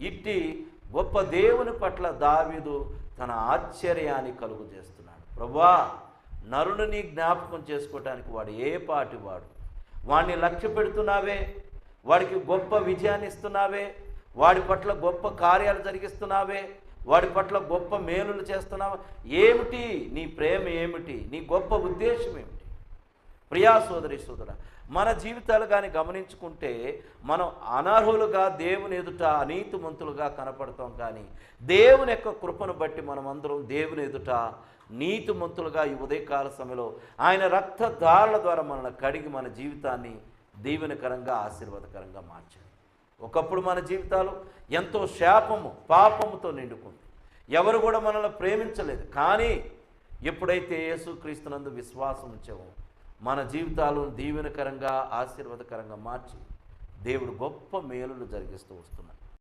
ఇట్టి గొప్ప దేవుని పట్ల దావీదు తన ఆశ్చర్యాన్ని కలుగు చేస్తున్నాడు. ప్రభా నరుని జ్ఞాపకం చేసుకోవటానికి వాడు ఏ పాటి వాడు? వాడిని లక్ష్య పెడుతున్నావే? వాడికి గొప్ప విజయాన్ని ఇస్తున్నావే? వాడి పట్ల గొప్ప కార్యాలు జరిగిస్తున్నావే? వాడి పట్ల గొప్ప మేలులు చేస్తున్నావా? ఏమిటి? నీ ప్రేమ ఏమిటి? నీ గొప్ప ఉద్దేశం ఏమిటి? ప్రియా సోదరి సోదర మన జీవితాలు కానీ గమనించుకుంటే మనం అనర్హులుగా దేవుని ఎదుట అనీతిమంతులుగా కనపడతాం కానీ దేవుని యొక్క కృపను బట్టి మనమందరం దేవుని ఎదుట నీతిమంతులుగా ఈ ఉదయకాల సమయంలో ఆయన రక్తధారల ద్వారా మనల్ని కడిగి మన జీవితాన్ని దీవెనకరంగా ఆశీర్వాదకరంగా మార్చాడు. ఒకప్పుడు మన జీవితాలు ఎంతో శాపము పాపముతో నిండుకుంది. ఎవరు కూడా మనల్ని ప్రేమించలేదు. కానీ ఎప్పుడైతే యేసుక్రీస్తునందు విశ్వాసం ఉంచామో మన జీవితాలను దీవెనకరంగా ఆశీర్వాదకరంగా మార్చి దేవుడు గొప్ప మేలులు జరిగిస్తూ వస్తున్నాడు.